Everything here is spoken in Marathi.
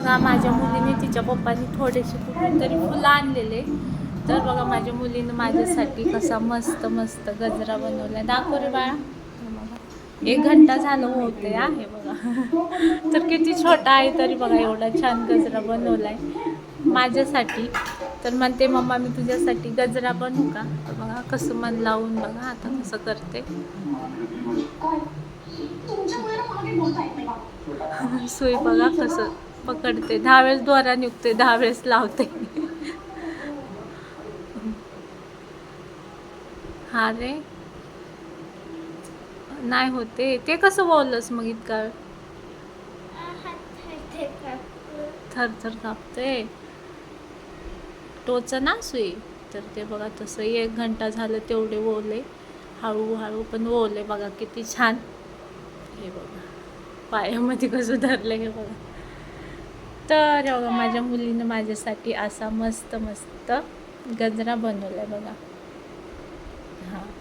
बघा माझ्या मुलीने तिच्या पप्पानी थोडेसे कुठून तरी फुलं आणलेले. तर बघा माझ्या मुलीनं माझ्यासाठी कसा मस्त मस्त गजरा बनवलाय. दाखव रे बाळा. एक घंटा झालं होते आहे बघा. तर किती छोटा आहे तरी बघा एवढा छान गजरा बनवलाय. माझ्यासाठी. तर म्हणते मम्मा मी तुझ्यासाठी गजरा बनवू का? तर बघा कसं मन लावून बघा आता कसं करते. सुई बघा कसं पकडते. दहा वेळेस दोरा निघते दहा वेळेस लावते. हा रे. नाही होते. ते कसं बोललंस मग इतका वेळ? थर थर कापते. टोच ना सुई. तर ते बघा तसं एक घंटा झालं तेवढे ओले. हळूहळू पण ओले. बघा किती छान. हे बघा. पायामध्ये कसं धरलं हे बघा. तर माझ्या मुलीनं माझ्यासाठी असा मस्त मस्त गजरा बनवला आहे बघा. हां.